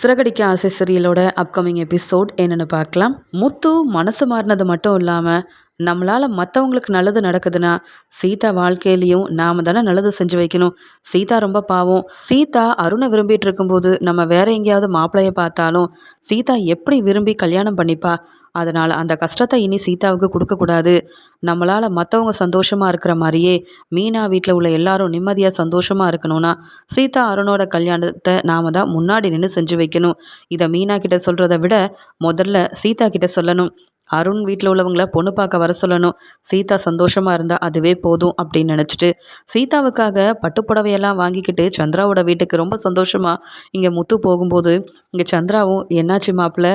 சிறகடிக்க ஆசை சீரியலோட upcoming episode என்னென்னு பார்க்கலாம். முத்து மனசு மாறினது மட்டும் இல்லாமல் நம்மளால் மற்றவங்களுக்கு நல்லது நடக்குதுன்னா சீதா வாழ்க்கையிலையும் நாம் தானே நல்லது செஞ்சு வைக்கணும். சீதா ரொம்ப பாவம். சீதா அருணை விரும்பிட்டு இருக்கும்போது நம்ம வேற எங்கேயாவது மாப்பிள்ளையை பார்த்தாலும் சீதா எப்படி விரும்பி கல்யாணம் பண்ணிப்பா? அதனால் அந்த கஷ்டத்தை இனி சீதாவுக்கு கொடுக்கக்கூடாது நம்மளால் மற்றவங்க சந்தோஷமாக இருக்கிற மாதிரியே மீனா வீட்டில் உள்ள எல்லாரும் நிம்மதியாக சந்தோஷமாக இருக்கணும்னா சீதா அருணோட கல்யாணத்தை நாம் தான் முன்னாடி நின்று செஞ்சு வைக்கணும். இதை மீனா கிட்ட சொல்கிறத விட முதல்ல சீதா கிட்ட சொல்லணும். அருண் வீட்டில் உள்ளவங்கள பொண்ணு பார்க்க வர சொல்லணும். சீதா சந்தோஷமாக இருந்தால் அதுவே போதும் அப்படின்னு நினச்சிட்டு சீதாவுக்காக பட்டுப்புடவையெல்லாம் வாங்கிக்கிட்டு சந்திராவோட வீட்டுக்கு ரொம்ப சந்தோஷமாக இங்கே முத்து போகும்போது இங்கே சந்திராவும் என்னாச்சு மாப்பிள்ள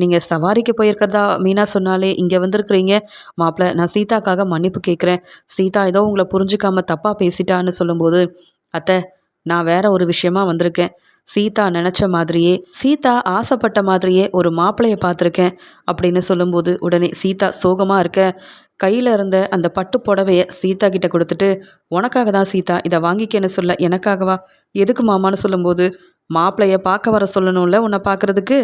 நீங்கள் சவாரிக்கு போயிருக்கிறதா? மீனா சொன்னாலே இங்கே வந்திருக்கிறீங்க. மாப்பிள்ள நான் சீதாக்காக மன்னிப்பு கேட்குறேன் சீதா ஏதோ உங்களை புரிஞ்சுக்காம தப்பாக பேசிட்டான்னு சொல்லும்போது அத்தை நான் வேற ஒரு விஷயமா வந்திருக்கேன். சீதா நினச்ச மாதிரியே சீதா ஆசைப்பட்ட மாதிரியே ஒரு மாப்பிள்ளையை பார்த்துருக்கேன் அப்படின்னு சொல்லும்போது உடனே சீதா சோகமாக இருக்க. கையில் இருந்த அந்த பட்டு புடவைய சீதா கிட்ட கொடுத்துட்டு உனக்காக தான் சீதா இதை வாங்கிக்கேன்னு சொல்ல எனக்காகவா? எதுக்கு மாமான்னு சொல்லும்போது மாப்பிள்ளைய பார்க்க வர சொல்லணும்ல உன்னை பார்க்குறதுக்கு?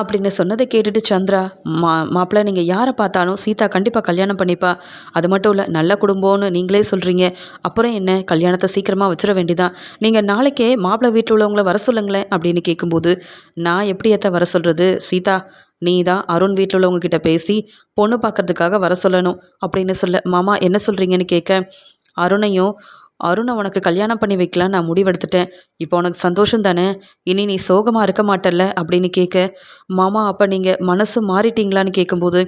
அப்படின்னு சொன்னதை கேட்டுட்டு சந்திரா மா மாப்பிள்ள நீங்கள் யாரை பார்த்தாலும் சீதா கண்டிப்பாக கல்யாணம் பண்ணிப்பா. அது மட்டும் இல்லை நல்ல குடும்பம்னு நீங்களே சொல்கிறீங்க அப்புறம் என்ன? கல்யாணத்தை சீக்கிரமாக வச்சிட வேண்டிதான். நீங்கள் நாளைக்கே மாப்பிள்ளை வீட்டில் உள்ளவங்கள வர சொல்லுங்களேன் அப்படின்னு கேட்கும்போது நான் எப்படி ஏற்ற வர சொல்கிறது சீதா நீ தான் அருண் வீட்டில் உள்ளவங்க கிட்ட பேசி பொண்ணு பார்க்கறதுக்காக வர சொல்லணும் அப்படின்னு சொல்ல மாமா என்ன சொல்கிறீங்கன்னு கேட்க அருணையும் அருணை உனக்கு கல்யாணம் பண்ணி வைக்கலாம் நான் முடிவெடுத்துட்டேன். இப்போ உனக்கு சந்தோஷம் தானே? இனி நீ சோகமாக இருக்க மாட்டல்ல? அப்படின்னு கேட்க மாமா அப்போ நீங்கள் மனசு மாறிட்டீங்களான்னு கேட்கும்போது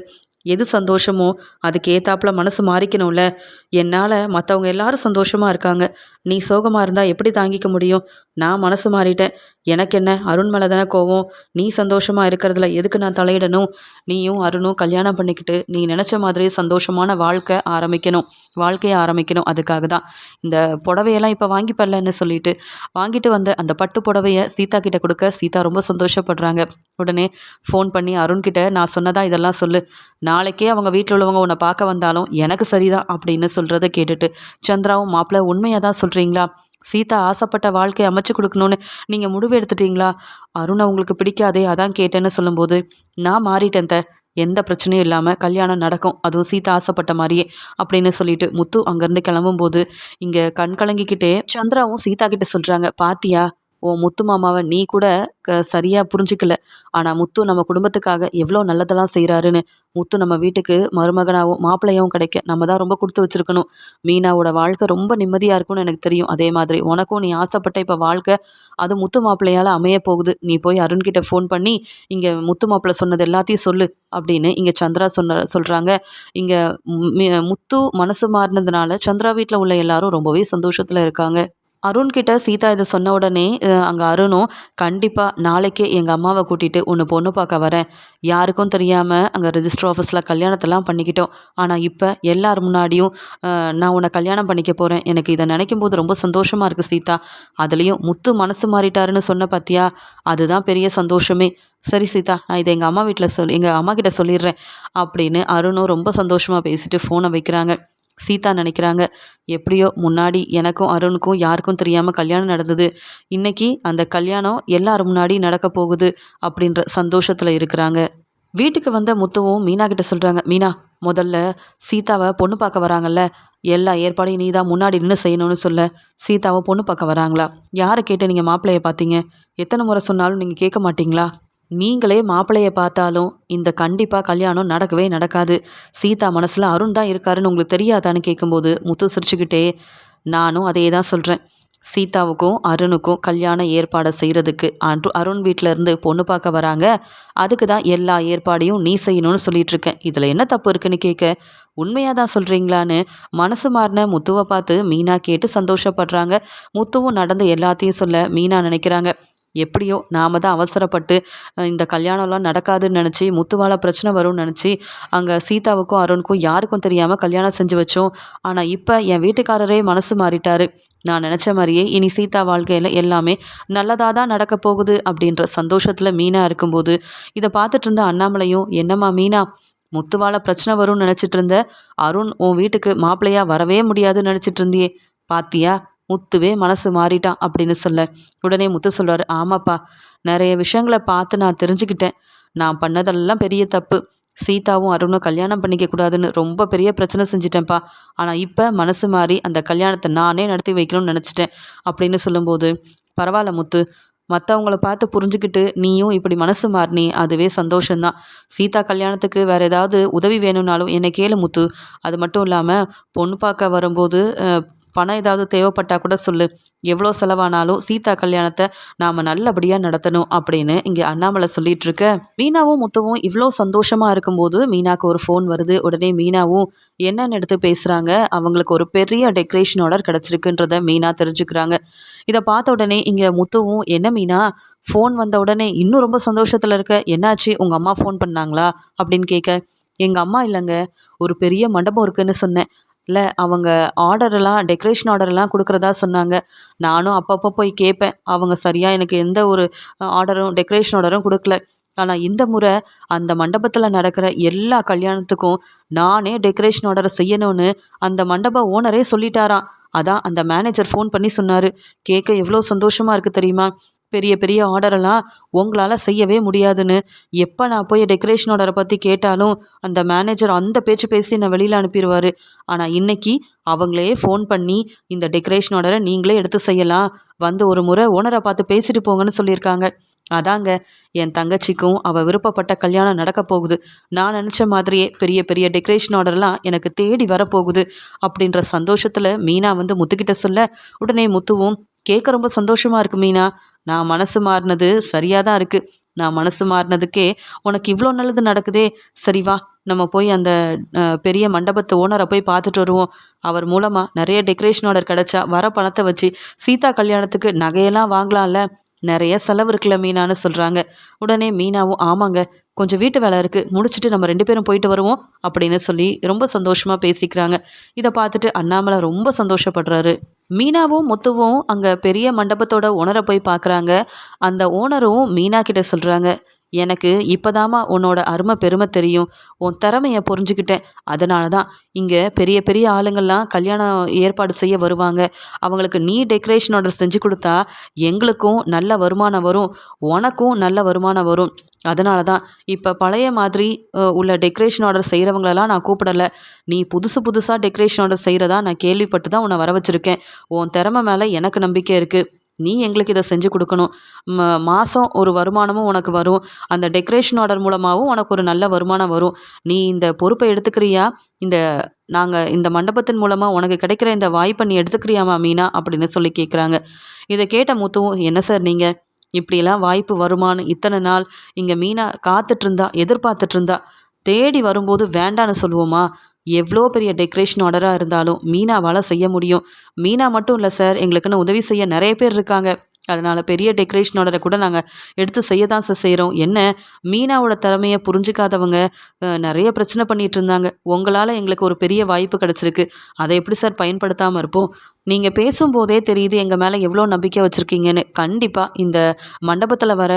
எது சந்தோஷமோ அதுக்கு ஏத்தாப்புல மனசு மாறிக்கணும்ல? என்னால் மற்றவங்க எல்லாரும் சந்தோஷமாக இருக்காங்க. நீ சோகமாக இருந்தால் எப்படி தாங்கிக்க முடியும்? நான் மனசு மாறிட்டேன். எனக்கு என்ன? அருண் மேலே தானே கோவம்? நீ சந்தோஷமாக இருக்கிறதுல எதுக்கு நான் தலையிடணும்? நீயும் அருணும் கல்யாணம் பண்ணிக்கிட்டு நீ நினச்ச மாதிரி சந்தோஷமான வாழ்க்கை ஆரம்பிக்கணும். வாழ்க்கையை ஆரம்பிக்கணும். அதுக்காக தான். இந்த புடவையெல்லாம் இப்போ வாங்கிப்படலன்னு சொல்லிட்டு வாங்கிட்டு வந்த அந்த பட்டு புடவையை சீதா கிட்ட கொடுக்க சீதா ரொம்ப சந்தோஷப்படுறாங்க. உடனே ஃபோன் பண்ணி அருண்கிட்ட நான் சொன்னதா இதெல்லாம் சொல்லு. நாளைக்கே அவங்க வீட்டில் உள்ளவங்க உன்னை பார்க்க வந்தாலும் எனக்கு சரிதான் அப்படின்னு சொல்கிறத கேட்டுட்டு சந்திராவும் மாப்பிள்ளை உண்மையாக தான் சொல்கிறீங்களா சீதா ஆசைப்பட்ட வாழ்க்கை அமைச்சு கொடுக்கணும்னு நீங்கள் முடிவு எடுத்துட்டீங்களா? அருண் அவங்களுக்கு பிடிக்காதே அதான் கேட்டேன்னு சொல்லும்போது நான் மாறிட்டேன் த. எந்த பிரச்சனையும் இல்லாமல் கல்யாணம் நடக்கும். அதுவும் சீதா ஆசைப்பட்ட மாதிரியே அப்படின்னு சொல்லிட்டு முத்து அங்கேருந்து கிளம்பும்போது இங்கே கண் கலங்கிக்கிட்டே சந்திராவும் சீதா கிட்ட சொல்கிறாங்க பாத்தியா ஓ முத்து மாமாவை நீ கூட க சரியாக புரிஞ்சிக்கல. ஆனால் முத்து நம்ம குடும்பத்துக்காக எவ்வளோ நல்லதெல்லாம் செய்கிறாருன்னு முத்து நம்ம வீட்டுக்கு மருமகனாகவும் மாப்பிள்ளையாகவும் கிடைக்க நம்ம தான் ரொம்ப கொடுத்து வச்சுருக்கணும். மீனாவோட வாழ்க்கை ரொம்ப நிம்மதியாக இருக்கும்னு எனக்கு தெரியும். அதே மாதிரி உனக்கும் நீ ஆசைப்பட்ட இப்போ வாழ்க்கை அது முத்து மாப்பிள்ளையால் அமைய போகுது. நீ போய் அருண்கிட்ட ஃபோன் பண்ணி இங்கே முத்து மாப்பிள்ளை சொன்னது எல்லாத்தையும் சொல்லு அப்படின்னு இங்கே சந்திரா சொன்ன சொல்கிறாங்க இங்கே முத்து மனசு மாறினதுனால சந்திரா வீட்டில் உள்ள எல்லாரும் ரொம்பவே சந்தோஷத்தில் இருக்காங்க. அருண்கிட்ட சீதா இதை சொன்ன உடனே அங்கே அருணும் கண்டிப்பாக நாளைக்கே எங்கள் அம்மாவை கூட்டிகிட்டு ஒன்று பொண்ணு பார்க்க வரேன். யாருக்கும் தெரியாமல் அங்கே ரிஜிஸ்டர் ஆஃபீஸில் கல்யாணத்தெல்லாம் பண்ணிக்கிட்டோம். ஆனால் இப்போ எல்லார் முன்னாடியும் நான் உன்னை கல்யாணம் பண்ணிக்க போகிறேன் எனக்கு இதை நினைக்கும் போது ரொம்ப சந்தோஷமாக இருக்குது சீதா. அதுலேயும் முத்து மனசு மாறிட்டாருன்னு சொன்ன பார்த்தியா அதுதான் பெரிய சந்தோஷமே. சரி சீதா நான் இதை எங்கள் அம்மா வீட்டில் சொல் எங்கள் அம்மா கிட்ட சொல்லிடுறேன். அப்படின்னு அருணும் ரொம்ப சந்தோஷமாக பேசிட்டு ஃபோனை வைக்கிறாங்க. சீதா நினைக்கிறாங்க. எப்படியோ முன்னாடி எனக்கும் அருணுக்கும் யாருக்கும் தெரியாமல் கல்யாணம் நடந்தது. இன்னைக்கு அந்த கல்யாணம் எல்லாரும் முன்னாடி நடக்க போகுது அப்படின்ற சந்தோஷத்தில் இருக்கிறாங்க. வீட்டுக்கு வந்த முத்துவும் மீனா கிட்ட சொல்கிறாங்க மீனா முதல்ல சீதாவை பொண்ணு பார்க்க வராங்கல்ல. எல்லா ஏற்பாடையும் நீ தான் முன்னாடி நின்று செய்யணும்னு சொல்ல. சீதாவை பொண்ணு பார்க்க வராங்களா? யாரை கேட்டு நீங்கள் மாப்பிள்ளையை பார்த்தீங்க? எத்தனை முறை சொன்னாலும் நீங்கள் கேட்க மாட்டிங்களா? நீங்களே மாப்பிள்ளையை பார்த்தாலும் இந்த கண்டிப்பாக கல்யாணம் நடக்கவே நடக்காது. சீதா மனசில் அருண் தான் இருக்காருன்னு உங்களுக்கு தெரியாதான்னு கேட்கும்போது முத்து சிரிச்சுக்கிட்டே நானும் அதே தான் சொல்கிறேன் சீதாவுக்கும் அருணுக்கும் கல்யாண ஏற்பாடை செய்கிறதுக்கு அன்று அருண் வீட்டிலேருந்து பொண்ணு பார்க்க வராங்க. அதுக்கு தான் எல்லா ஏற்பாடையும் நீ செய்யணும்னு சொல்லிட்டு இருக்கேன். இதில் என்ன தப்பு இருக்குன்னு கேட்க உண்மையாக தான் சொல்கிறீங்களான்னு மனசு மாறின முத்துவை பார்த்து மீனா கேட்டு சந்தோஷப்படுறாங்க. முத்துவும் நடந்த எல்லாத்தையும் சொல்ல மீனா நினைக்கிறாங்க. எப்படியோ நாம் தான் அவசரப்பட்டு இந்த கல்யாணம்லாம் நடக்காதுன்னு நினச்சி முத்துவால பிரச்சனை வரும்னு நினச்சி அங்கே சீதாவுக்கும் அருணுக்கும் யாருக்கும் தெரியாமல் கல்யாணம் செஞ்சு வச்சோம். ஆனால் இப்போ என் வீட்டுக்காரரே மனசு மாறிட்டாரு. நான் நினச்ச மாதிரியே இனி சீதா வாழ்க்கையில் எல்லாமே நல்லதாக தான் நடக்க போகுது அப்படின்ற சந்தோஷத்தில் மீனா இருக்கும்போது இதை பார்த்துட்டு இருந்த அண்ணாமலையும் என்னம்மா மீனா முத்துவால பிரச்சனை வரும்னு நினச்சிட்டு இருந்த அருண் உன் வீட்டுக்கு மாப்பிள்ளையாக வரவே முடியாதுன்னு நினச்சிட்டு இருந்தியே. பாத்தியா? முத்துவே மனசு மாறிட்டான் அப்படின்னு சொல்ல. உடனே முத்து சொல்வார் ஆமாப்பா நிறைய விஷயங்களை பார்த்து நான் தெரிஞ்சுக்கிட்டேன். நான் பண்ணதெல்லாம் பெரிய தப்பு. சீதாவும் அருணும் கல்யாணம் பண்ணிக்க கூடாதுன்னு ரொம்ப பெரிய பிரச்சனை செஞ்சிட்டேன்ப்பா. ஆனால் இப்போ மனசு மாறி அந்த கல்யாணத்தை நானே நடத்தி வைக்கணும்னு நினச்சிட்டேன் அப்படின்னு சொல்லும்போது பரவாயில்ல முத்து. மற்றவங்கள பார்த்து புரிஞ்சுக்கிட்டு நீயும் இப்படி மனசு மாறினி அதுவே சந்தோஷந்தான் சீதா கல்யாணத்துக்கு வேறு ஏதாவது உதவி வேணும்னாலும் என்னை கேளு முத்து. அது மட்டும் இல்லாமல் பொண்ணு பார்க்க வரும்போது பணம் ஏதாவது தேவைப்பட்டால் கூட சொல்லு. எவ்வளோ செலவானாலும் சீதா கல்யாணத்தை நாம் நல்லபடியாக நடத்தணும் அப்படின்னு இங்கே அண்ணாமலை சொல்லிட்டு இருக்க மீனாவும் முத்துவும் இவ்வளோ சந்தோஷமாக இருக்கும்போது மீனாவுக்கு ஒரு ஃபோன் வருது. உடனே மீனாவும் என்னென்னு எடுத்து பேசுகிறாங்க அவங்களுக்கு ஒரு பெரிய டெக்கரேஷன் ஆர்டர் கிடச்சிருக்குன்றத மீனா தெரிஞ்சுக்கிறாங்க. இதை பார்த்த உடனே இங்கே முத்துவும் என்ன மீனா? ஃபோன் வந்த உடனே இன்னும் ரொம்ப சந்தோஷத்தில் இருக்க. என்னாச்சு? உங்கள் அம்மா ஃபோன் பண்ணாங்களா? அப்படின்னு கேட்க எங்கள் அம்மா இல்லைங்க. ஒரு பெரிய மண்டபம் இருக்குன்னு சொன்னேன். இல்லை அவங்க ஆர்டரெல்லாம் டெக்கரேஷன் ஆர்டர்லாம் கொடுக்குறதா சொன்னாங்க. நானும் அப்பப்போ போய் கேட்பேன் அவங்க சரியாக எனக்கு எந்த ஒரு ஆர்டரும் டெக்கரேஷன் ஆர்டரும் கொடுக்கல. ஆனால் இந்த முறை அந்த மண்டபத்தில் நடக்கிற எல்லா கல்யாணத்துக்கும் நானே டெக்கரேஷன் ஆர்டரை செய்யணும்னு அந்த மண்டப ஓனரே சொல்லிட்டாராம். அதான் அந்த மேனேஜர் ஃபோன் பண்ணி சொன்னார். கேட்க எவ்வளோ சந்தோஷமாக இருக்குது தெரியுமா? பெரிய பெரிய ஆர்டரெல்லாம் உங்களால் செய்யவே முடியாதுன்னு. எப்போ நான் போய் டெக்கரேஷன் ஆர்டரை பற்றி கேட்டாலும் அந்த மேனேஜர் அந்த பேச்சு பேசி என்னை வெளியில் அனுப்பிடுவார் ஆனால் இன்றைக்கி அவங்களே ஃபோன் பண்ணி இந்த டெக்கரேஷன் ஆர்டரை நீங்களே எடுத்து செய்யலாம். வந்து ஒரு முறை ஓனரை பார்த்து பேசிட்டு போங்கன்னு சொல்லியிருக்காங்க. அதாங்க என் தங்கச்சிக்கும் அவள் விருப்பப்பட்ட கல்யாணம் நடக்க போகுது. நான் நினச்ச மாதிரியே பெரிய பெரிய டெக்கரேஷன் ஆர்டர்லாம் எனக்கு தேடி வரப்போகுது அப்படின்ற சந்தோஷத்தில் மீனா வந்து முத்துக்கிட்ட சொல்ல உடனே முத்துவும் கேட்க ரொம்ப சந்தோஷமாக இருக்கு மீனா. நான் மனசு மாறினது சரியாக தான் இருக்குது நான் மனசு மாறினதுக்கே உனக்கு இவ்வளோ நல்லது நடக்குதே. சரி வா நம்ம போய் அந்த பெரிய மண்டபத்து ஓனரை போய் பார்த்துட்டு வருவோம். அவர் மூலமாக நிறைய டெக்கரேஷன் ஆர்டர் கிடச்சா வர பணத்தை வச்சு சீதா கல்யாணத்துக்கு நகையெல்லாம் வாங்கலாம்ல. நிறைய செலவு இருக்குல்ல மீனான்னு சொல்கிறாங்க உடனே மீனாவும் ஆமாங்க கொஞ்சம் வீட்டு வேலை இருக்குது முடிச்சுட்டு நம்ம ரெண்டு பேரும் போயிட்டு வருவோம் அப்படின்னு சொல்லி ரொம்ப சந்தோஷமாக பேசிக்கிறாங்க. இதை பார்த்துட்டு அண்ணாமலை ரொம்ப சந்தோஷப்படுறாரு. மீனாவும் முத்துவும் அங்கே பெரிய மண்டபத்தோட ஓனரை போய் பார்க்குறாங்க. அந்த ஓனரும் மீனா கிட்ட சொல்கிறாங்க எனக்கு இப்போதாம்மா உன்னோட அருமை பெருமை தெரியும். உன் திறமையை புரிஞ்சுக்கிட்டேன். அதனால தான் இங்கே பெரிய பெரிய ஆளுங்கள்லாம் கல்யாணம் ஏற்பாடு செய்ய வருவாங்க. அவங்களுக்கு நீ டெக்கரேஷன் ஆர்டர் செஞ்சு கொடுத்தா எங்களுக்கும் நல்ல வருமானம் வரும். உனக்கும் நல்ல வருமானம் வரும். அதனால தான் இப்போ பழைய மாதிரி உள்ள டெக்கரேஷன் ஆர்டர் செய்கிறவங்களெல்லாம் நான் கூப்பிடலை. நீ புதுசு புதுசாக டெக்கரேஷன் ஆர்டர் செய்கிறதா நான் கேள்விப்பட்டு தான் உன்னை வர வச்சுருக்கேன் உன் திறமை மேலே எனக்கு நம்பிக்கை இருக்குது நீ எங்களுக்கு இதை செஞ்சு கொடுக்கணும். ம மாதம் ஒரு வருமானமும் உனக்கு வரும். அந்த டெக்கரேஷன் ஆர்டர் மூலமாகவும் உனக்கு ஒரு நல்ல வருமானம் வரும். நீ இந்த பொறுப்பை எடுத்துக்கிறியா? இந்த நாங்கள் இந்த மண்டபத்தின் மூலமாக உனக்கு கிடைக்கிற இந்த வாய்ப்பை நீ எடுத்துக்கிறியாமா மீனா? அப்படின்னு சொல்லி கேட்குறாங்க இதை கேட்ட முத்துவும் என்ன சார் நீங்கள் இப்படியெல்லாம் வாய்ப்பு வருமானு இத்தனை நாள் இங்கே மீனா காத்துட்ருந்தா எதிர்பார்த்துட்ருந்தா தேடி வரும்போது வேண்டான்னு சொல்லுவோமா? எவ்வளோ பெரிய டெக்கரேஷன் ஆர்டராக இருந்தாலும் மீனாவால் செய்ய முடியும். மீனா மட்டும் இல்லை சார் எங்களுக்குன்னு உதவி செய்ய நிறைய பேர் இருக்காங்க. அதனால் பெரிய டெக்கரேஷன் ஆர்டரை கூட நாங்கள் எடுத்து செய்ய தான் சார் செய்கிறோம் என்ன? மீனாவோட திறமையை புரிஞ்சிக்காதவங்க நிறைய பிரச்சனை பண்ணிகிட்டு இருந்தாங்க. உங்களால் எங்களுக்கு ஒரு பெரிய வாய்ப்பு கிடச்சிருக்கு. அதை எப்படி சார் பயன்படுத்தாமல் இருப்போம்? நீங்கள் பேசும்போதே தெரியுது எங்கள் மேலே எவ்வளோ நம்பிக்கை வச்சுருக்கீங்கன்னு. கண்டிப்பாக இந்த மண்டபத்தில் வர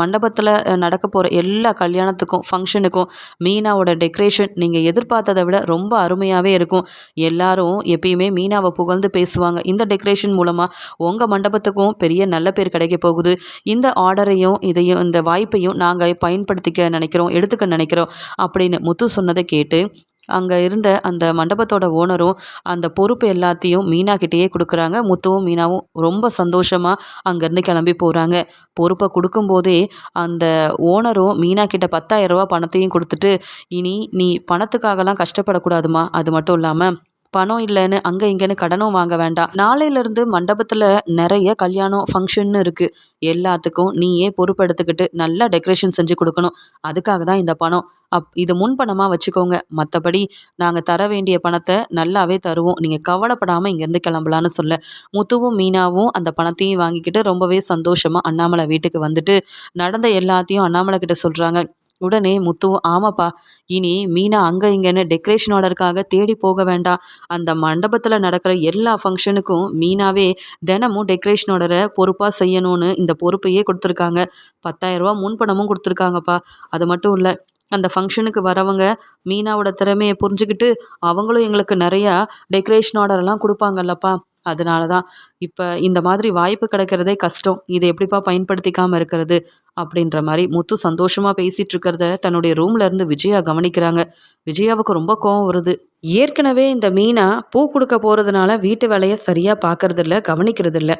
மண்டபத்தில் நடக்க போகிற எல்லா கல்யாணத்துக்கும் ஃபங்க்ஷனுக்கும் மீனாவோட டெக்கரேஷன் நீங்கள் எதிர்பார்த்ததை விட ரொம்ப அருமையாகவே இருக்கும். எல்லாரும் எப்பயுமே மீனாவை புகழ்ந்து பேசுவாங்க. இந்த டெக்கரேஷன் மூலமாக உங்கள் மண்டபத்துக்கும் பெரிய நல்ல பேர் கிடைக்க போகுது. இந்த ஆர்டரையும் இதையும் இந்த வாய்ப்பையும் நாங்கள் பயன்படுத்திக்க நினைக்கிறோம் எடுத்துக்க நினைக்கிறோம் அப்படின்னு முத்து சொன்னதை கேட்டு அங்கே இருந்த அந்த மண்டபத்தோட ஓனரும் அந்த பொறுப்பு எல்லாத்தையும் மீனாக்கிட்டேயே கொடுக்குறாங்க. முத்துவும் மீனாவும் ரொம்ப சந்தோஷமாக அங்கேருந்து கிளம்பி போகிறாங்க பொறுப்பை கொடுக்கும்போதே அந்த ஓனரும் மீனாக்கிட்ட பத்தாயிரரூபா பத்தாயிரம் ரூபா பணத்தையும் கொடுத்துட்டு இனி நீ பணத்துக்காகலாம் கஷ்டப்படக்கூடாதுமா அது மட்டும் இல்லாமல் பணம் இல்லைன்னு அங்கே இங்கேன்னு கடனும் வாங்க வேண்டாம். நாளையிலேருந்து மண்டபத்தில் நிறைய கல்யாணம் ஃபங்க்ஷன்னு இருக்குது எல்லாத்துக்கும் நீயே பொறுப்பெடுத்துக்கிட்டு நல்லா டெக்கரேஷன் செஞ்சு கொடுக்கணும். அதுக்காக தான் இந்த பணம். அப் இது முன்பணமாக வச்சுக்கோங்க. மற்றபடி நாங்கள் தர வேண்டிய பணத்தை நல்லாவே தருவோம். நீங்கள் கவலைப்படாமல் இங்கேருந்து கிளம்பலான்னு சொல்ல. முத்துவும் மீனாவும் அந்த பணத்தையும் வாங்கிக்கிட்டு ரொம்பவே சந்தோஷமாக அண்ணாமலை வீட்டுக்கு வந்துட்டு நடந்த எல்லாத்தையும் அண்ணாமலை கிட்ட சொல்கிறாங்க உடனே முத்துவும் ஆமாப்பா இனி மீனா அங்கே இங்கேன்னு டெக்கரேஷன் ஆர்டருக்காக தேடி போக வேண்டாம் அந்த மண்டபத்தில் நடக்கிற எல்லா ஃபங்க்ஷனுக்கும் மீனாவே தினமும் டெக்கரேஷன் ஆர்டரை பொறுப்பாக செய்யணும்னு இந்த பொறுப்பையே கொடுத்துருக்காங்க. பத்தாயிரரூபா முன்பணமும் கொடுத்துருக்காங்கப்பா. அது மட்டும் இல்லை அந்த ஃபங்க்ஷனுக்கு வரவங்க மீனாவோட திறமையை புரிஞ்சுக்கிட்டு அவங்களும் எங்களுக்கு நிறையா டெக்கரேஷன் ஆர்டர்லாம் கொடுப்பாங்கல்லப்பா. அதனால தான் இப்போ இந்த மாதிரி வாய்ப்பு கிடைக்கிறதே கஷ்டம். இதை எப்படிப்பா பயன்படுத்திக்காமல் இருக்கிறது? அப்படின்ற மாதிரி முத்து சந்தோஷமாக பேசிகிட்டு இருக்கிறத தன்னுடைய ரூம்லேருந்து விஜயா கவனிக்கிறாங்க. விஜயாவுக்கு ரொம்ப கோவம் வருது. ஏற்கனவே இந்த மீனா பூ கொடுக்க போகிறதுனால வீட்டு வேலையை சரியாக பார்க்கறதில்ல கவனிக்கிறதில்ல.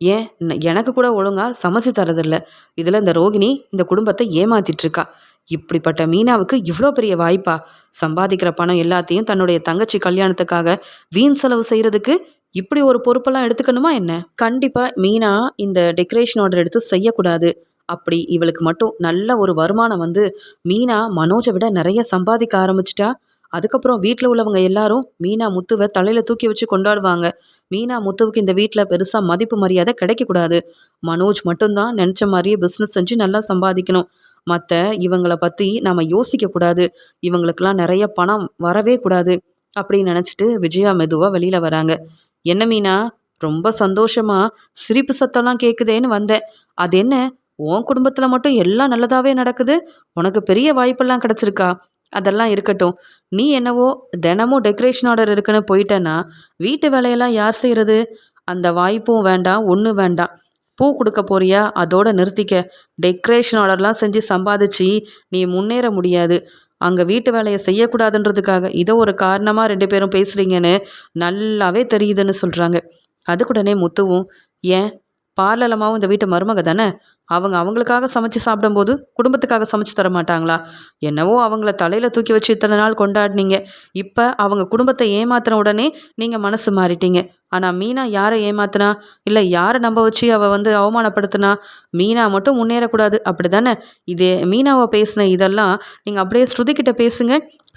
ஏன்? எனக்கு கூட ஒழுங்காக சமைச்சு தரதில்ல. இதில் இந்த ரோகிணி இந்த குடும்பத்தை ஏமாத்திட்டுருக்கா இப்படிப்பட்ட மீனாவுக்கு இவ்வளோ பெரிய வாய்ப்பா? சம்பாதிக்கிற பணம் எல்லாத்தையும் தன்னுடைய தங்கச்சி கல்யாணத்துக்காக வீண் செலவு செய்கிறதுக்கு இப்படி ஒரு பொறுப்பெல்லாம் எடுத்துக்கணுமா என்ன? கண்டிப்பாக மீனா இந்த டெக்கரேஷன் ஆர்டர் எடுத்து செய்யக்கூடாது. அப்படி இவளுக்கு மட்டும் நல்ல ஒரு வருமானம் வந்து மீனா மனோஜை விட நிறைய சம்பாதிக்க ஆரம்பிச்சிட்டா. அதுக்கப்புறம் வீட்டில் உள்ளவங்க எல்லாரும் மீனா முத்துவை தலையில் தூக்கி வச்சு கொண்டாடுவாங்க. மீனா முத்துவுக்கு இந்த வீட்டில் பெருசாக மதிப்பு மரியாதை கிடைக்கக்கூடாது. மனோஜ் மட்டும்தான் நினச்ச மாதிரியே பிஸ்னஸ் செஞ்சு நல்லா சம்பாதிக்கணும். மற்ற இவங்களை பற்றி நாம் யோசிக்கக்கூடாது. இவங்களுக்கெல்லாம் நிறைய பணம் வரவே கூடாது. அப்படின்னு நினச்சிட்டு விஜயா மெதுவாக வெளியில் வராங்க. என்ன மீனா ரொம்ப சந்தோஷமா சிரிப்பு சத்தம்லாம் கேட்குதேன்னு வந்தேன். அது என்ன உன் குடும்பத்தில் மட்டும் எல்லாம் நல்லதாகவே நடக்குது? உனக்கு பெரிய வாய்ப்பெல்லாம் கிடச்சிருக்கா? அதெல்லாம் இருக்கட்டும். நீ என்னவோ தினமும் டெக்கரேஷன் ஆர்டர் இருக்குன்னு போயிட்டேன்னா வீட்டு வேலையெல்லாம் யார் செய்கிறது அந்த வாய்ப்பும் வேண்டாம் ஒன்றும் வேண்டாம். பூ கொடுக்க போறியா? அதோட நிறுத்திக்க. டெக்கரேஷன் ஆர்டர்லாம் செஞ்சு சம்பாதிச்சு நீ முன்னேற முடியாது. அங்கே வீட்டு வேலையை செய்யக்கூடாதுன்றதுக்காக. இதை ஒரு காரணமாக ரெண்டு பேரும் பேசுகிறீங்கன்னு நல்லாவே தெரியுதுன்னு சொல்கிறாங்க அதுக்குடனே முத்துவும் ஏன்? பார்லலமாவும் இந்த வீட்டு மருமக தானே அவங்க அவங்களுக்காக சமைச்சு சாப்பிடும்போது குடும்பத்துக்காக சமைச்சு தர மாட்டாங்களா என்னவோ அவங்கள தலையில் தூக்கி வச்சு இத்தனை நாள் கொண்டாடினீங்க. இப்போ அவங்க குடும்பத்தை ஏமாத்தின உடனே நீங்கள் மனசு மாறிட்டீங்க. ஆனால் மீனா யாரை ஏமாத்தினா? இல்லை யாரை நம்ப வச்சு அவள் வந்து அவமானப்படுத்தினா? மீனா மட்டும் முன்னேறக்கூடாது. அப்படி தானே இதே மீனாவை பேசின இதெல்லாம் நீங்கள் அப்படியே ஸ்ருதிக்கிட்ட பேசுங்க.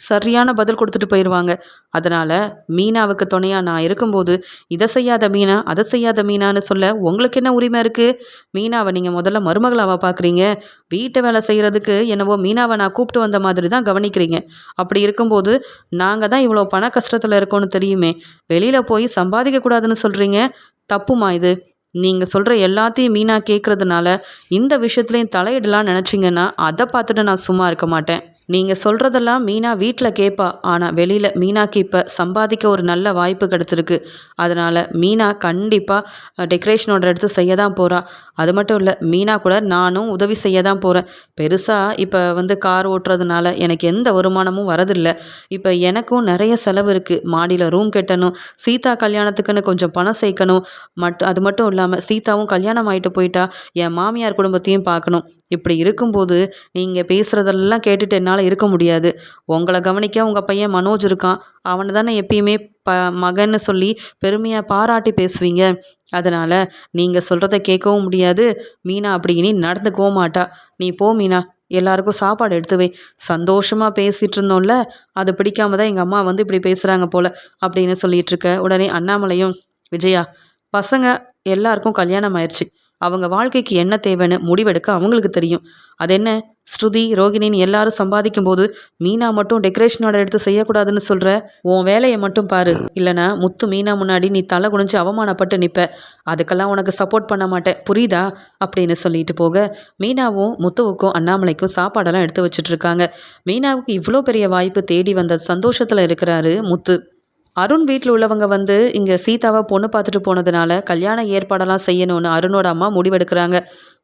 சரியான பதில் கொடுத்துட்டு போயிடுவாங்க அதனால் மீனாவுக்கு துணையாக நான் இருக்கும்போது இதை செய்யாத மீனா அதை செய்யாத மீனான்னு சொல்ல உங்களுக்கு என்ன உரிமை இருக்குது மீனாவை நீங்கள் முதல்ல மருமகளாவா பார்க்குறீங்க வீட்டு வேலை செய்கிறதுக்கு என்னவோ மீனாவை நான் கூப்பிட்டு வந்த மாதிரி தான் கவனிக்கிறீங்க. அப்படி இருக்கும்போது நாங்கள் தான் இவ்வளோ பண கஷ்டத்தில் இருக்கோம்னு தெரியுமே. வெளியில் போய் சம்பாதிக்கக்கூடாதுன்னு சொல்கிறீங்க தப்புமா இது? நீங்கள் சொல்கிற எல்லாத்தையும் மீனா கேட்குறதுனால இந்த விஷயத்துலையும் தலையிடலாம் நினச்சிங்கன்னா அதை பார்த்துட்டு நான் சும்மா இருக்க மாட்டேன். நீங்கள் சொல்கிறதெல்லாம் மீனா வீட்டில் கேட்பா ஆனால் வெளியில் மீனாக்கு இப்போ சம்பாதிக்க ஒரு நல்ல வாய்ப்பு கிடச்சிருக்கு. அதனால் மீனா கண்டிப்பாக டெக்கரேஷன் ஆர்டர் எடுத்து செய்ய தான் போகிறா அது மட்டும் இல்லை மீனா கூட நானும் உதவி செய்ய தான் போகிறேன் பெருசாக இப்போ வந்து கார் ஓட்டுறதுனால எனக்கு எந்த வருமானமும் வரதில்லை. இப்போ எனக்கும் நிறைய செலவு இருக்குது மாடியில் ரூம் கட்டணும் சீதா கல்யாணத்துக்குன்னு கொஞ்சம் பணம் சேர்க்கணும். மட் அது மட்டும் இல்லாமல் சீதாவும் கல்யாணம் ஆகிட்டு போயிட்டா என் மாமியார் குடும்பத்தையும் பார்க்கணும். இப்படி இருக்கும்போது நீங்கள் பேசுகிறதெல்லாம் கேட்டுட்டு என்னால் இருக்க முடியாது. உங்களை கவனிக்க உங்கள் பையன் மனோஜ் இருக்கான். அவனை தானே எப்பயுமே ப மகன்னு சொல்லி பெருமையாக பாராட்டி பேசுவீங்க. அதனால் நீங்கள் சொல்கிறத கேட்கவும் முடியாது. மீனா அப்படின்னு நடந்துக்கவும் மாட்டா. நீ போ மீனா. எல்லாருக்கும் சாப்பாடு எடுத்து வை. சந்தோஷமாக பேசிகிட்டு இருந்தோம்ல. அது பிடிக்காம தான் எங்கள் அம்மா வந்து இப்படி பேசுகிறாங்க போல் அப்படின்னு சொல்லிட்டு இருக்க. உடனே அண்ணாமலையும் விஜயா பசங்க எல்லாருக்கும் கல்யாணம் ஆயிடுச்சு அவங்க வாழ்க்கைக்கு என்ன தேவைன்னு முடிவெடுக்க அவங்களுக்கு தெரியும். அது என்ன ஸ்ருதி ரோகிணின்னு எல்லாரும் சம்பாதிக்கும் போது மீனா மட்டும் டெக்கரேஷன் ஆர்டர் எடுத்து செய்யக்கூடாதுன்னு சொல்கிற உன் வேலையை மட்டும் பாரு. இல்லைனா முத்து மீனா முன்னாடி நீ தலை குனிஞ்சு அவமானப்பட்டு நிற்ப அதுக்கெல்லாம் உனக்கு சப்போர்ட் பண்ண மாட்டேன். புரியுதா? அப்படின்னு சொல்லிட்டு போக மீனாவும் முத்துவுக்கும் அண்ணாமலைக்கும் சாப்பாடெல்லாம் எடுத்து வச்சுட்டு இருக்காங்க. மீனாவுக்கு இவ்வளோ பெரிய வாய்ப்பு தேடி வந்த சந்தோஷத்தில் இருக்கிறாரு முத்து. அருண் வீட்டில் உள்ளவங்க வந்து இங்கே சீதாவை பொண்ணு பார்த்துட்டு போனதுனால கல்யாண ஏற்பாடெல்லாம் செய்யணும்னு அருணோட அம்மா முடிவெடுக்கிறாங்க.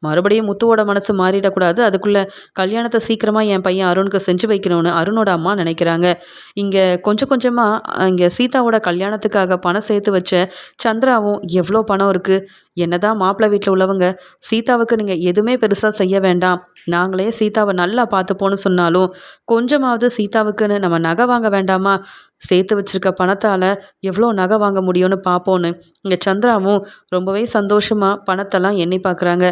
மறுபடியும் முத்துவோட மனசு மாறிடக்கூடாது. அதுக்குள்ளே கல்யாணத்தை சீக்கிரமாக என் பையன் அருணுக்கு செஞ்சு வைக்கணும்னு அருணோட அம்மா நினைக்கிறாங்க. இங்கே கொஞ்சம் கொஞ்சமாக இங்கே சீதாவோட கல்யாணத்துக்காக பணம் சேர்த்து வச்ச சந்திராவும் எவ்வளோ பணம் இருக்குது என்னதான் மாப்பிள்ளை வீட்டில் உள்ளவங்க சீதாவுக்கு நீங்கள் எதுவுமே பெருசாக செய்ய வேண்டாம். நாங்களே சீதாவை நல்லா பார்த்துப்போன்னு சொன்னாலும் கொஞ்சமாவது சீதாவுக்குன்னு நம்ம நகை வாங்க வேண்டாமா? சேர்த்து வச்சிருக்க பணத்தால் எவ்வளோ நகை வாங்க முடியும்னு பார்ப்போன்னு. இங்கே சந்திராவும் ரொம்பவே சந்தோஷமாக பணத்தெல்லாம் எண்ணி பார்க்குறாங்க.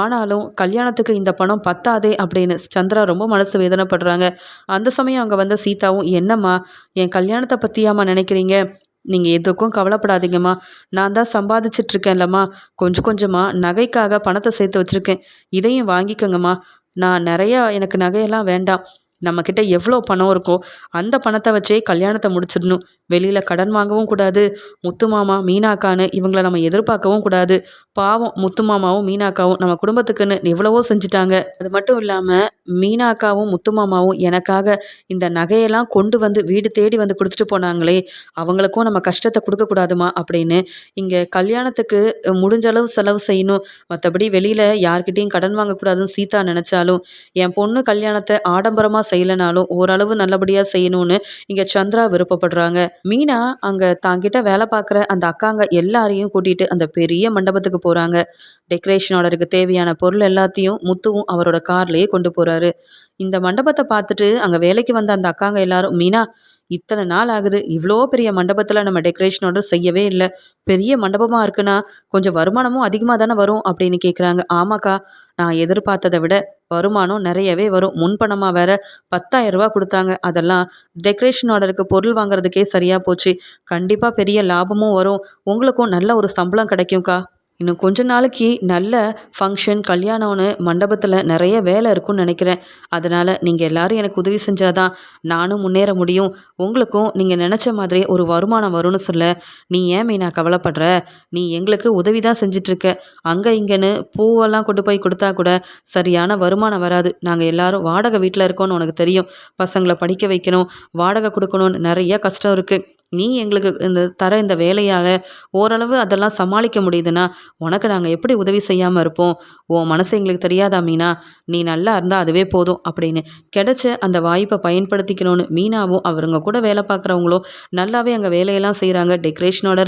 ஆனாலும் கல்யாணத்துக்கு இந்த பணம் பத்தாதே அப்படின்னு சந்திரா ரொம்ப மனசு வேதனைப்படுறாங்க. அந்த சமயம் அங்கே வந்த சீதாவும் என்னம்மா என் கல்யாணத்தை பற்றியாம்மா நினைக்கிறீங்க? நீங்கள் எதுக்கும் கவலைப்படாதீங்கம்மா. நான் தான் சம்பாதிச்சிட்ருக்கேன்லம்மா. கொஞ்சம் கொஞ்சமாக நகைக்காக பணத்தை சேர்த்து வச்சுருக்கேன். இதையும் வாங்கிக்கோங்கம்மா. நான் நிறையா எனக்கு நகையெல்லாம் வேண்டாம். நம்மக்கிட்ட எவ்வளோ பணம் இருக்கோ அந்த பணத்தை வச்சே கல்யாணத்தை முடிச்சிடணும். வெளியில் கடன் வாங்கவும் கூடாது. முத்து மாமா மீனாக்கான்னு இவங்கள நம்ம எதிர்பார்க்கவும் கூடாது. பாவம் முத்து மாமாவும் மீனாக்காவும் நம்ம குடும்பத்துக்குன்னு எவ்வளவோ செஞ்சுட்டாங்க. அது மட்டும் இல்லாமல் மீனாக்காவும் முத்து மாமாவும் எனக்காக இந்த நகையெல்லாம் கொண்டு வந்து வீடு தேடி வந்து கொடுத்துட்டு போனாங்களே அவங்களுக்கும் நம்ம கஷ்டத்தை கொடுக்கக்கூடாதுமா அப்படின்னு இங்கே கல்யாணத்துக்கு முடிஞ்ச அளவு செலவு செய்யணும். மற்றபடி வெளியில் யார்கிட்டையும் கடன் வாங்கக்கூடாதுன்னு சீதா நினச்சாலும் என் பொண்ணு கல்யாணத்தை ஆடம்பரமாக செய்யலைனாலும் ஓரளவு நல்லபடியாக செய்யணும்னு இங்கே சந்திரா விருப்பப்படுறாங்க. மீனா அங்கே தாங்கிட்ட வேலை பார்க்குற அந்த அக்காங்க எல்லாரையும் கூட்டிகிட்டு அந்த பெரிய மண்டபத்துக்கு போகிறாங்க டெக்கரேஷனோடருக்கு தேவையான பொருள் எல்லாத்தையும் முத்துவும் அவரோட கார்லேயே கொண்டு போகிறாரு இந்த மண்டபத்தை பார்த்துட்டு அங்கே வேலைக்கு வந்த அந்த அக்காங்க எல்லாரும் மீனா இத்தனை நாள் ஆகுது. இவ்வளோ பெரிய மண்டபத்தில் நம்ம டெக்கரேஷனோட செய்யவே இல்லை. பெரிய மண்டபமாக இருக்குன்னா கொஞ்சம் வருமானமும் அதிகமாக தானே வரும் அப்படின்னு கேட்குறாங்க ஆமாக்கா நான் எதிர்பார்த்ததை விட வருமானம் நிறையவே வரும். முன்பணமாக வேற பத்தாயிரம் ரூபா கொடுத்தாங்க. அதெல்லாம் டெக்கரேஷன் ஆர்டருக்கு பொருள் வாங்குறதுக்கே சரியாக போச்சு. கண்டிப்பாக பெரிய லாபமும் வரும். உங்களுக்கும் நல்ல ஒரு சம்பளம் கிடைக்கும்க்கா. இன்னும் கொஞ்ச நாளைக்கு நல்ல ஃபங்க்ஷன் கல்யாணம்னு மண்டபத்தில் நிறைய வேலை இருக்கும்னு நினைக்கிறேன். அதனால் நீங்கள் எல்லோரும் எனக்கு உதவி செஞ்சாதான் நானும் முன்னேற முடியும். உங்களுக்கும் நீங்கள் நினச்ச மாதிரி ஒரு வருமானம் வரும்னு சொல்ல நீ ஏன் மீனா கவலைப்படுற? நீ எங்களுக்கு உதவி தான் செஞ்சிட்ருக்க. அங்கே இங்கேன்னு பூவெல்லாம் கொண்டு போய் கொடுத்தா கூட சரியான வருமானம் வராது. நாங்கள் எல்லோரும் வாடகை வீட்டில் இருக்கோம்னு உனக்கு தெரியும். பசங்களை படிக்க வைக்கணும் வாடகை கொடுக்கணும்னு நிறைய கஷ்டம் இருக்குது நீ எங்களுக்கு இந்த தர இந்த வேலையால் ஓரளவு அதெல்லாம் சமாளிக்க முடியுதுன்னா உனக்கு நாங்கள் எப்படி உதவி செய்யாமல் இருப்போம்? உன் மனசு எங்களுக்கு தெரியாதா மீனா? நீ நல்லா இருந்தால் அதுவே போதும் அப்படின்னு கிடைச்ச அந்த வாய்ப்பை பயன்படுத்திக்கணும்னு மீனாவும் அவருங்க கூட வேலை பார்க்குறவங்களும் நல்லாவே அங்கே வேலையெல்லாம் செய்கிறாங்க டெக்கரேஷனோட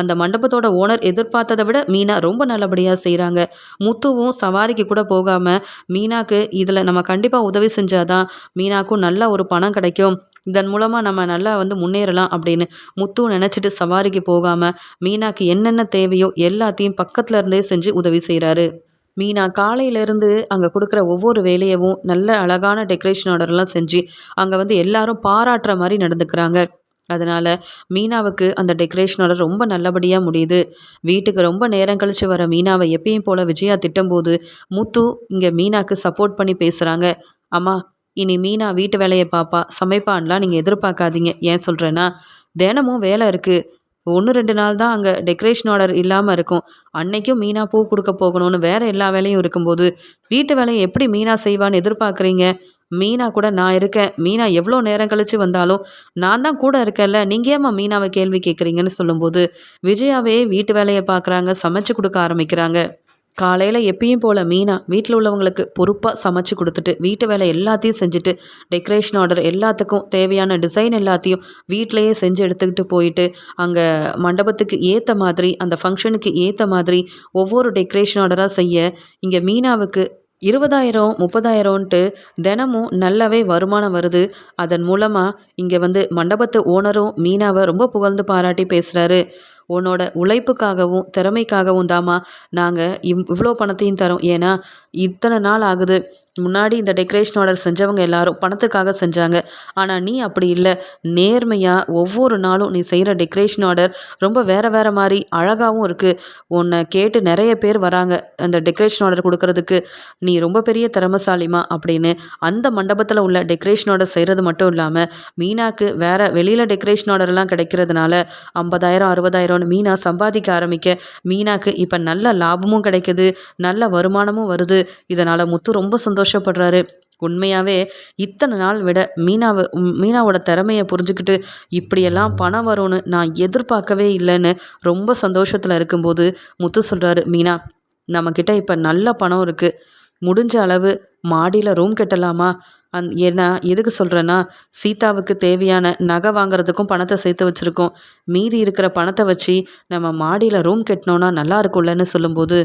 அந்த மண்டபத்தோட ஓனர் எதிர்பார்த்ததை விட மீனா ரொம்ப நல்லபடியாக செய்கிறாங்க முத்துவும் சவாரிக்கு கூட போகாமல் மீனாக்கு இதில் நம்ம கண்டிப்பாக உதவி செஞ்சாதான் மீனாக்கும் நல்ல ஒரு பணம் கிடைக்கும். இதன் மூலமாக நம்ம நல்லா வந்து முன்னேறலாம் அப்படின்னு முத்து நினச்சிட்டு சவாரிக்கு போகாமல் மீனாக்கு என்னென்ன தேவையோ எல்லாத்தையும் பக்கத்தில் இருந்தே செஞ்சு உதவி செய்கிறாரு மீனா காலையிலேருந்து அங்கே கொடுக்குற ஒவ்வொரு வேலையவும் நல்ல அழகான டெக்கரேஷன் ஆர்டர்லாம் செஞ்சு அங்கே வந்து எல்லாரும் பாராட்டுற மாதிரி நடந்துக்கிறாங்க. அதனால் மீனாவுக்கு அந்த டெக்கரேஷன் ஆர்டர் ரொம்ப நல்லபடியாக முடியுது. வீட்டுக்கு ரொம்ப நேரம் கழித்து வர மீனாவை எப்பயும் போல் விஜயா திட்டும்போது முத்து இங்கே மீனாவுக்கு சப்போர்ட் பண்ணி பேசுகிறாங்க அம்மா இனி மீனா வீட்டு வேலையை பார்ப்பா சமைப்பான்லாம் நீங்கள் எதிர்பார்க்காதீங்க. ஏன் சொல்கிறேன்னா தினமும் வேலை இருக்குது ஒன்று ரெண்டு நாள் தான் அங்கே டெக்கரேஷன் ஆர்டர் இல்லாமல் இருக்கும். அன்னைக்கும் மீனா பூ கொடுக்க போகணும்னு வேறு எல்லா வேலையும் இருக்கும்போது வீட்டு வேலையை எப்படி மீனா செய்வான்னு எதிர்பார்க்குறீங்க? மீனா கூட நான் இருக்கேன். மீனா எவ்வளோ நேரம் கழித்து வந்தாலும் நான் தான் கூட இருக்கேன்ல. நீங்கள் ஏமா மீனாவை கேள்வி கேட்குறீங்கன்னு சொல்லும்போது விஜயாவே வீட்டு வேலையை பார்க்குறாங்க சமைச்சு கொடுக்க ஆரம்பிக்கிறாங்க. காலையில் எப்பயும் போல் மீனா வீட்டில் உள்ளவங்களுக்கு பொறுப்பாக சமைச்சு கொடுத்துட்டு வீட்டு வேலை எல்லாத்தையும் செஞ்சுட்டு டெக்கரேஷன் ஆர்டர் எல்லாத்துக்கும் தேவையான டிசைன் எல்லாத்தையும் வீட்டிலையே செஞ்சு எடுத்துக்கிட்டு போயிட்டு அங்கே மண்டபத்துக்கு ஏற்ற மாதிரி அந்த ஃபங்க்ஷனுக்கு ஏற்ற மாதிரி ஒவ்வொரு டெக்கரேஷன் ஆர்டராக செய்ய இங்கே மீனாவுக்கு இருபதாயிரம் முப்பதாயிரம்ன்ட்டு தினமும் நல்லாவே வருமானம் வருது. அதன் மூலமாக இங்கே வந்து மண்டபத்து ஓனரும் மீனாவை ரொம்ப புகழ்ந்து பாராட்டி பேசுகிறாரு உன்னோட உழைப்புக்காகவும் திறமைக்காகவும் தாம்மா நாங்கள் இவ் இவ்வளோ பணத்தையும் தரோம். ஏன்னா இத்தனை நாள் ஆகுது. முன்னாடி இந்த டெக்கரேஷன் ஆர்டர் செஞ்சவங்க எல்லாரும் பணத்துக்காக செஞ்சாங்க. ஆனால் நீ அப்படி இல்லை. நேர்மையாக ஒவ்வொரு நாளும் நீ செய்கிற டெக்கரேஷன் ஆர்டர் ரொம்ப வேறு வேறு மாதிரி அழகாகவும் இருக்குது உன்னை கேட்டு நிறைய பேர் வராங்க அந்த டெக்கரேஷன் ஆர்டர் கொடுக்கறதுக்கு. நீ ரொம்ப பெரிய திறமசாலிமா அப்படின்னு அந்த மண்டபத்தில் உள்ள டெக்கரேஷன் ஆர்டர் செய்கிறது மட்டும் இல்லாமல் மீனாக்கு வேறு வெளியில் டெக்கரேஷன் ஆர்டர்லாம் கிடைக்கிறதுனால ஐம்பதாயிரம் அறுபதாயிரம் அறுபதாயிரம்னு மீனா சம்பாதிக்க ஆரம்பிக்க. மீனாக்கு இப்போ நல்ல லாபமும் கிடைக்குது நல்ல வருமானமும் வருது. இதனால் முத்து ரொம்ப சந்தோஷப்படுறாரு. உண்மையாகவே இத்தனை நாள் விட மீனாவை மீனாவோட திறமையை புரிஞ்சுக்கிட்டு இப்படியெல்லாம் பணம் வரும்னு நான் எதிர்பார்க்கவே இல்லைன்னு ரொம்ப சந்தோஷத்தில் இருக்கும்போது முத்து சொல்கிறாரு மீனா நம்மக்கிட்ட இப்போ நல்ல பணம் இருக்குது முடிஞ்ச அளவு மாடியில் ரூம் கட்டலாமா? அந் ஏன்னா எதுக்கு சொல்கிறேன்னா சீதாவுக்கு தேவையான நகை வாங்குறதுக்கும் பணத்தை சேர்த்து வச்சுருக்கோம். மீதி இருக்கிற பணத்தை வச்சு நம்ம மாடியில் ரூம் கட்டினோன்னா நல்லா இருக்கும்லன்னு சொல்லும்போது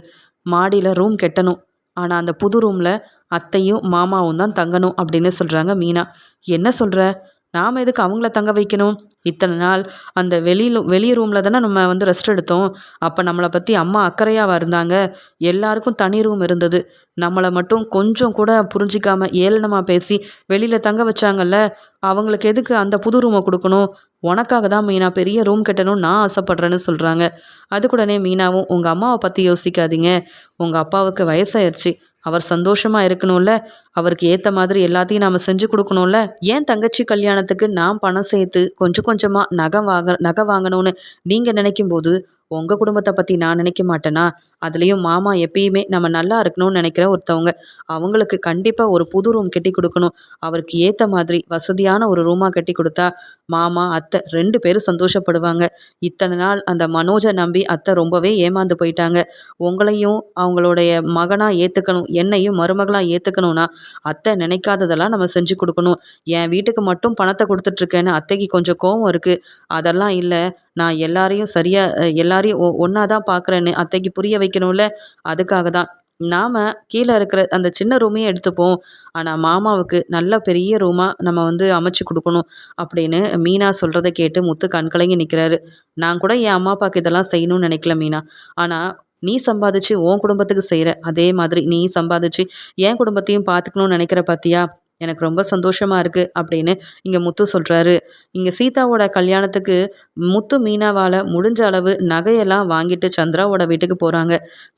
மாடியில் ரூம் கட்டணும். ஆனால் அந்த புது ரூமில் அத்தையும் மாமாவும் தான் தங்கணும் அப்படின்னு சொல்கிறாங்க மீனா. என்ன சொல்கிற நாம் எதுக்கு அவங்கள தங்க வைக்கணும்? இத்தனை நாள் அந்த வெளியில் வெளி ரூமில் தானே நம்ம வந்து ரெஸ்ட் எடுத்தோம். அப்போ நம்மளை பற்றி அம்மா அக்கறையாக இருந்தாங்க. எல்லாருக்கும் தனி ரூம் இருந்தது. நம்மளை மட்டும் கொஞ்சம் கூட புரிஞ்சிக்காம ஏளனமாக பேசி வெளியில் தங்க வச்சாங்கல்ல அவங்களுக்கு எதுக்கு அந்த புது ரூமை கொடுக்கணும்? உனக்காக தான் மீனா பெரிய ரூம் கட்டணும்னு நான் ஆசைப்பட்றேன்னு சொல்கிறாங்க அதுக்குடனே மீனாவும் உங்கள் அம்மாவை பற்றி யோசிக்காதீங்க. உங்கள் அப்பாவுக்கு வயசாயிருச்சு. அவர் சந்தோஷமாக இருக்கணும்ல? அவருக்கு ஏற்ற மாதிரி எல்லாத்தையும் நாம் செஞ்சு கொடுக்கணும்ல? ஏன் தங்கச்சி கல்யாணத்துக்கு நான் பணம் சேர்த்து கொஞ்சம் கொஞ்சமாக நகை வாங்க நகை வாங்கணும்னு நீங்கள் நினைக்கும் போது உங்கள் குடும்பத்தை பற்றி நான் நினைக்க மாட்டேனா? அதுலேயும் மாமா எப்பயுமே நம்ம நல்லா இருக்கணும்னு நினைக்கிற ஒருத்தவங்க அவங்களுக்கு கண்டிப்பாக ஒரு புது ரூம் கட்டி கொடுக்கணும். அவருக்கு ஏற்ற மாதிரி வசதியான ஒரு ரூமாக கட்டி கொடுத்தா மாமா அத்தை ரெண்டு பேரும் சந்தோஷப்படுவாங்க. இத்தனை நாள் அந்த மனோஜை நம்பி அத்தை ரொம்பவே ஏமாந்து போயிட்டாங்க. உங்களையும் அவங்களுடைய மகனாக ஏற்றுக்கணும் என்னையும் மருமகளாக ஏற்றுக்கணும்னா அத்தை நினைக்காததெல்லாம் நம்ம செஞ்சு கொடுக்கணும். என் வீட்டுக்கு மட்டும் பணத்தை கொடுத்துட்ருக்கேன்னு அத்தைக்கு கொஞ்சம் கோவம் இருக்குது அதெல்லாம் இல்லை. நான் எல்லாரையும் சரியாக எல்லாரையும் ஒ ஒன்றா தான் பார்க்குறேன்னு அத்தைக்கு புரிய வைக்கணும்ல. அதுக்காக தான். நாம் கீழே இருக்கிற அந்த சின்ன ரூமையும் எடுத்துப்போம். ஆனால் மாமாவுக்கு நல்ல பெரிய ரூமாக நம்ம வந்து அமைச்சு கொடுக்கணும் அப்படின்னு மீனா சொல்கிறத கேட்டு முத்து கண்கலங்கி நிற்கிறாரு நான் கூட என் அம்மா அப்பாவுக்கு இதெல்லாம் செய்யணும்னு நினைக்கல மீனா. ஆனால் நீ சம்பாதிச்சு உன் குடும்பத்துக்கு செய்கிற அதே மாதிரி நீ சம்பாதிச்சு என் குடும்பத்தையும் பார்த்துக்கணும்னு நினைக்கிற பார்த்தியா எனக்கு ரொம்ப சந்தோஷமாக இருக்குது அப்படின்னு இங்கே முத்து சொல்கிறாரு இங்கே சீதாவோட கல்யாணத்துக்கு முத்து மீனாவால் முடிஞ்ச அளவு நகையெல்லாம் வாங்கிட்டு சந்திராவோட வீட்டுக்கு போகிறாங்க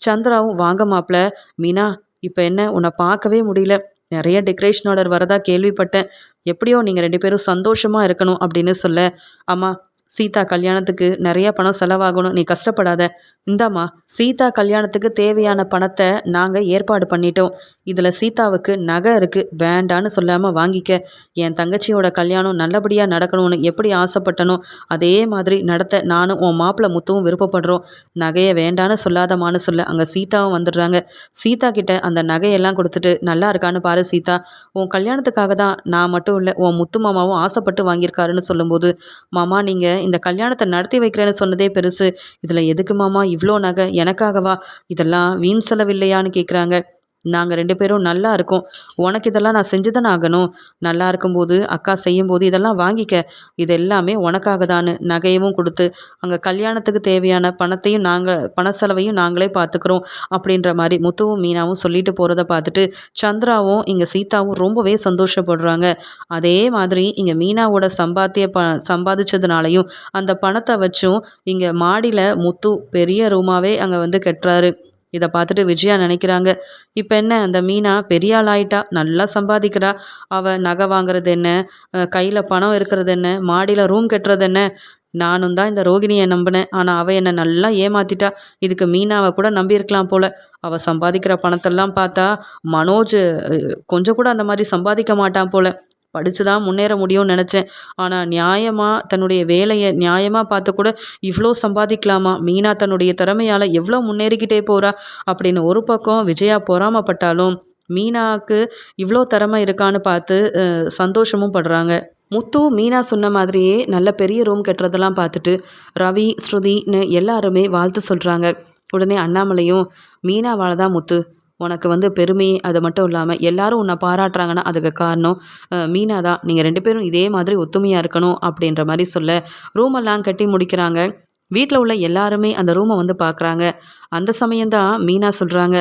சந்திராவும் வாங்க மாப்பிள்ள மீனா இப்போ என்ன? உன்னை பார்க்கவே முடியல. நிறைய டெக்கரேஷன் ஆர்டர் வரதா கேள்விப்பட்டேன். எப்படியோ நீங்கள் ரெண்டு பேரும் சந்தோஷமாக இருக்கணும் அப்படின்னு சொல்ல ஆமாம் சீதா கல்யாணத்துக்கு நிறைய பணம் செலவாகணும். நீ கஷ்டப்படாத. இந்தாம்மா சீதா கல்யாணத்துக்கு தேவையான பணத்தை நாங்கள் ஏற்பாடு பண்ணிட்டோம். இதில் சீதாவுக்கு நகை இருக்குது வேண்டான்னு சொல்லாமல் வாங்கிக்க. என் தங்கச்சியோட கல்யாணம் நல்லபடியாக நடக்கணும்னு எப்படி ஆசைப்பட்டனோ அதே மாதிரி நடத்த நானும் உன் மாப்பிள்ளை முத்துவும் விருப்பப்படுறோம். நகையை வேண்டான்னு சொல்லாதமானு சொல்ல அங்கே சீதாவும் வந்துடுறாங்க. சீதா கிட்ட அந்த நகையெல்லாம் கொடுத்துட்டு நல்லா இருக்கான்னு பாரு சீதா. உன் கல்யாணத்துக்காக தான் நான் மட்டும் இல்லை உன் முத்து மாமாவும் ஆசைப்பட்டு வாங்கியிருக்காருன்னு சொல்லும்போது மாமா நீங்கள் இந்த கல்யாணத்தை நடத்தி வைக்கிறேன்னு சொன்னதே பெருசு. இதில் எதுக்கு மாமா இவ்வளோ நகை? எனக்காகவா? இதெல்லாம் வீண் செலவில்லையான்னு கேட்குறாங்க நாங்கள் ரெண்டு பேரும் நல்லா இருக்கோம். உனக்கு இதெல்லாம் நான் செஞ்சு தானே ஆகணும். நல்லா இருக்கும்போது அக்கா செய்யும்போது இதெல்லாம் வாங்கிக்க. இது எல்லாமே உனக்காக தான் நகையவும் கொடுத்து அங்கே கல்யாணத்துக்கு தேவையான பணத்தையும் நாங்கள் பண செலவையும் நாங்களே பார்த்துக்குறோம் அப்படின்ற மாதிரி முத்துவும் மீனாவும் சொல்லிட்டு போகிறத பார்த்துட்டு சந்திராவும் இங்கே சீதாவும் ரொம்பவே சந்தோஷப்படுறாங்க. அதே மாதிரி இங்கே மீனாவோட சம்பாத்திய ப சம்பாதிச்சதுனாலையும் அந்த பணத்தை வச்சும் இங்கே மாடியில் முத்து பெரிய ரூமாகவே அங்கே வந்து கட்டுறாரு. இதை பார்த்துட்டு விஜயா நினைக்கிறாங்க. இப்போ என்ன? அந்த மீனா பெரிய ஆள் ஆயிட்டா நல்லா சம்பாதிக்கிறா. அவள் நகை வாங்குறது என்ன? கையில் பணம் இருக்கிறது என்ன? மாடியில் ரூம் கட்டுறது என்ன? நானும் தான் இந்த ரோகிணியை நம்பினேன். ஆனால் அவள் என்னை நல்லா ஏமாத்திட்டா. இதுக்கு மீனாவை கூட நம்பியிருக்கலாம் போல். அவள் சம்பாதிக்கிற பணத்தெல்லாம் பார்த்தா மனோஜ் கொஞ்சம் கூட அந்த மாதிரி சம்பாதிக்க மாட்டான் போல். படித்து தான் முன்னேற முடியும்னு நினச்சேன். ஆனால் நியாயமாக தன்னுடைய வேலையை நியாயமாக பார்த்து கூட இவ்வளோ சம்பாதிக்கலாமா? மீனா தன்னுடைய திறமையால் எவ்வளோ முன்னேறிக்கிட்டே போகிறா அப்படின்னு ஒரு பக்கம் விஜயா பொறாமப்பட்டாலும் மீனாவுக்கு இவ்வளோ திறமை இருக்கான்னு பார்த்து சந்தோஷமும் படுறாங்க. முத்து மீனா சொன்ன மாதிரியே நல்ல பெரிய ரூம் கட்டுறதெல்லாம் பார்த்துட்டு ரவி ஸ்ருதின்னு எல்லாருமே வாழ்த்து சொல்கிறாங்க உடனே அண்ணாமலையும் மீனாவால் தான் முத்து உனக்கு வந்து பெருமை அது மட்டும் இல்லாமல் எல்லாரும் உன்னை பாராட்டுறாங்கன்னா அதுக்கு காரணம் மீனா தான் நீங்கள் ரெண்டு பேரும் இதே மாதிரி ஒத்துமையாக இருக்கணும் அப்படின்ற மாதிரி சொல்ல ரூமெல்லாம் கட்டி முடிக்கிறாங்க. வீட்டில் உள்ள எல்லாருமே அந்த ரூமை வந்து பார்க்குறாங்க அந்த சமயம்தான் மீனா சொல்கிறாங்க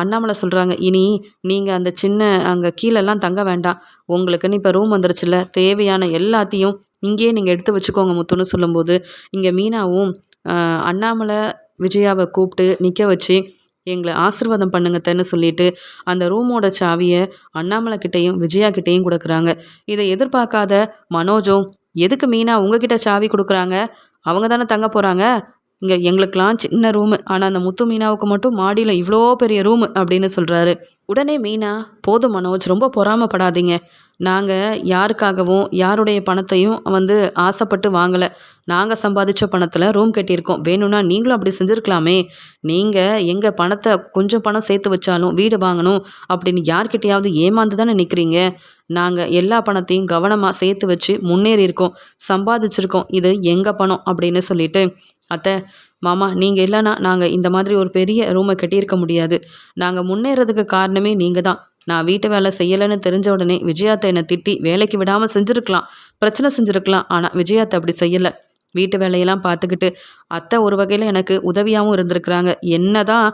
அண்ணாமலை சொல்கிறாங்க இனி நீங்கள் அந்த சின்ன அங்கே கீழெல்லாம் தங்க வேண்டாம். உங்களுக்குன்னு இப்போ ரூம் வந்துருச்சுல்ல. தேவையான எல்லாத்தையும் இங்கேயே நீங்கள் எடுத்து வச்சுக்கோங்க முத்துன்னு சொல்லும்போது இங்கே மீனாவும் அண்ணாமலை விஜயாவை கூப்பிட்டு நிற்க வச்சு எங்களை ஆசிர்வாதம் பண்ணுங்கத்தன்னு சொல்லிட்டு அந்த ரூமோட சாவியை அண்ணாமலை கிட்டேயும் விஜயா கிட்டேயும் கொடுக்குறாங்க. இதை எதிர்பார்க்காத மனோஜும் எதுக்கு மீனா உங்ககிட்ட சாவி கொடுக்குறாங்க? அவங்க தானே தங்க போகிறாங்க இங்கே எங்களுக்கெல்லாம் சின்ன ரூமு ஆனால் அந்த முத்து மீனாவுக்கு மட்டும் மாடியில் இவ்வளோ பெரிய ரூமு அப்படின்னு சொல்கிறாரு உடனே மீனா போதும் மனோஜ் ரொம்ப பொறாமப்படாதீங்க. நாங்கள் யாருக்காகவும் யாருடைய பணத்தையும் வந்து ஆசைப்பட்டு வாங்கலை. நாங்கள் சம்பாதிச்ச பணத்தில் ரூம் கட்டியிருக்கோம். வேணும்னா நீங்களும் அப்படி செஞ்சுருக்கலாமே. நீங்கள் எங்கள் பணத்தை கொஞ்சம் பணம் சேர்த்து வச்சாலும் வீடு வாங்கணும் அப்படின்னு யார்கிட்டையாவது ஏமாந்து தானே நிற்கிறீங்க நாங்கள் எல்லா பணத்தையும் கவனமாக சேர்த்து வச்சு முன்னேறி இருக்கோம் சம்பாதிச்சிருக்கோம். இது எங்கள் பணம்? அப்படின்னு சொல்லிட்டு அத்தை மாமா நீங்கள் இல்லைன்னா நாங்கள் இந்த மாதிரி ஒரு பெரிய ரூமை கட்டியிருக்க முடியாது. நாங்கள் முன்னேறதுக்கு காரணமே நீங்கள் தான். நான் வீட்டு வேலை செய்யலைன்னு தெரிஞ்ச உடனே விஜயாத்தை என்னை திட்டி வேலைக்கு விடாமல் செஞ்சுருக்கலாம் பிரச்சனை செஞ்சுருக்கலாம். ஆனால் விஜயாத்தை அப்படி செய்யலை. வீட்டு வேலையெல்லாம் பார்த்துக்கிட்டு அத்தை ஒரு வகையில் எனக்கு உதவியாகவும் இருந்திருக்கிறாங்க. என்ன தான்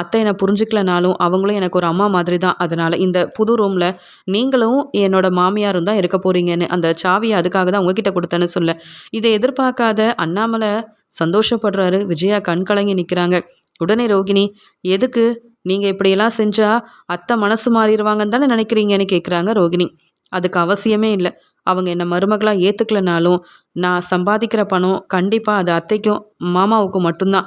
அத்தை என்னை புரிஞ்சுக்கலனாலும் அவங்களும் எனக்கு ஒரு அம்மா மாதிரி தான். அதனால் இந்த புது ரூமில் நீங்களும் என்னோட மாமியாரும் தான் இருக்க போகிறீங்கன்னு அந்த சாவியை அதுக்காக தான் உங்ககிட்ட கொடுத்தேன்னு சொல்ல இதை எதிர்பார்க்காத அண்ணாமலை சந்தோஷப்படுறாரு. விஜயா கண் கலங்கி நிற்கிறாங்க உடனே ரோகிணி எதுக்கு? நீங்கள் இப்படியெல்லாம் செஞ்சால் அத்தை மனசு மாறிடுவாங்கன்னு தானே நினைக்கிறீங்கன்னு கேட்குறாங்க ரோகிணி. அதுக்கு அவசியமே இல்லை. அவங்க என்னை மருமகளாக ஏற்றுக்கலனாலும் நான் சம்பாதிக்கிற பணம் கண்டிப்பாக அது அத்தைக்கும் மாமாவுக்கும் மட்டும்தான்.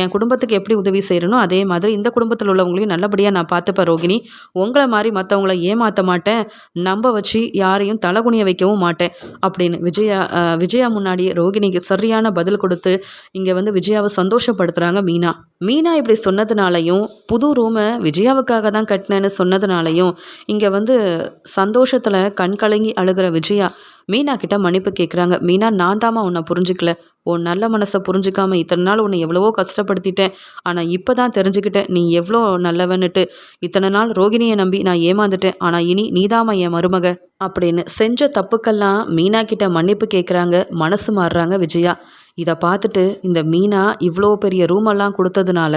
என் குடும்பத்துக்கு எப்படி உதவி செய்கிறனோ அதே மாதிரி இந்த குடும்பத்தில் உள்ளவங்களையும் நல்லபடியாக நான் பார்த்துப்பேன் ரோகிணி. உங்களை மாதிரி மற்றவங்கள ஏமாற்ற மாட்டேன். நம்ப வச்சு யாரையும் தலகுனிய வைக்கவும் மாட்டேன். அப்படின்னு விஜயா விஜயா முன்னாடி ரோகிணிக்கு சரியான பதில் கொடுத்து இங்கே வந்து விஜயாவை சந்தோஷப்படுத்துகிறாங்க மீனா. மீனா இப்படி சொன்னதுனாலையும் புது ரூமை விஜயாவுக்காக தான் கட்டினேன்னு சொன்னதுனாலையும் இங்கே வந்து சந்தோஷத்தில் கண் கலங்கி அழுகிற விஜயா மீனா கிட்ட மன்னிப்பு கேட்குறாங்க மீனா நான் தாம்மா உன்னை புரிஞ்சுக்கல. உன் நல்ல மனசை புரிஞ்சுக்காம இத்தனை நாள் உன்னை எவ்வளவோ கஷ்டப்படுத்திட்டேன். ஆனால் இப்போ தான் தெரிஞ்சுக்கிட்டேன். நீ எவ்வளோ நல்லவன்னுட்டு. இத்தனை நாள் ரோகிணியை நம்பி நான் ஏமாந்துட்டேன். ஆனால் இனி நீதாம்மா என் மருமக. அப்படின்னு செஞ்ச தப்புக்கெல்லாம் மீனா கிட்ட மன்னிப்பு கேட்குறாங்க மனசு மாறுறாங்க விஜயா. இதை பார்த்துட்டு இந்த மீனா இவ்வளோ பெரிய ரூமெல்லாம் கொடுத்ததுனால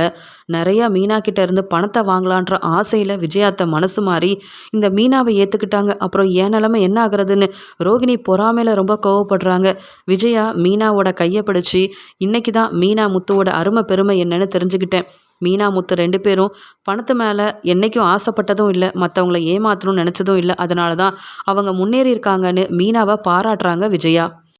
நிறையா மீனா கிட்ட இருந்து பணத்தை வாங்கலான்ற ஆசையில் விஜயாத்த மனசு மாறி இந்த மீனாவை ஏற்றுக்கிட்டாங்க அப்புறம் ஏன் நிலமை என்ன ஆகுறதுன்னு ரோகிணி பொறாமையில் ரொம்ப கோவப்படுறாங்க. விஜயா மீனாவோட கையை பிடிச்சி இன்னைக்கு தான் மீனா முத்துவோட அருமை பெருமை என்னன்னு தெரிஞ்சுக்கிட்டேன். மீனா முத்து ரெண்டு பேரும் பணத்து மேலே என்றைக்கும் ஆசைப்பட்டதும் இல்லை மற்றவங்கள ஏமாற்றணும்னு நினச்சதும் இல்லை. அதனால தான் அவங்க முன்னேறி இருக்காங்கன்னு மீனாவை பாராட்டுறாங்க விஜயா.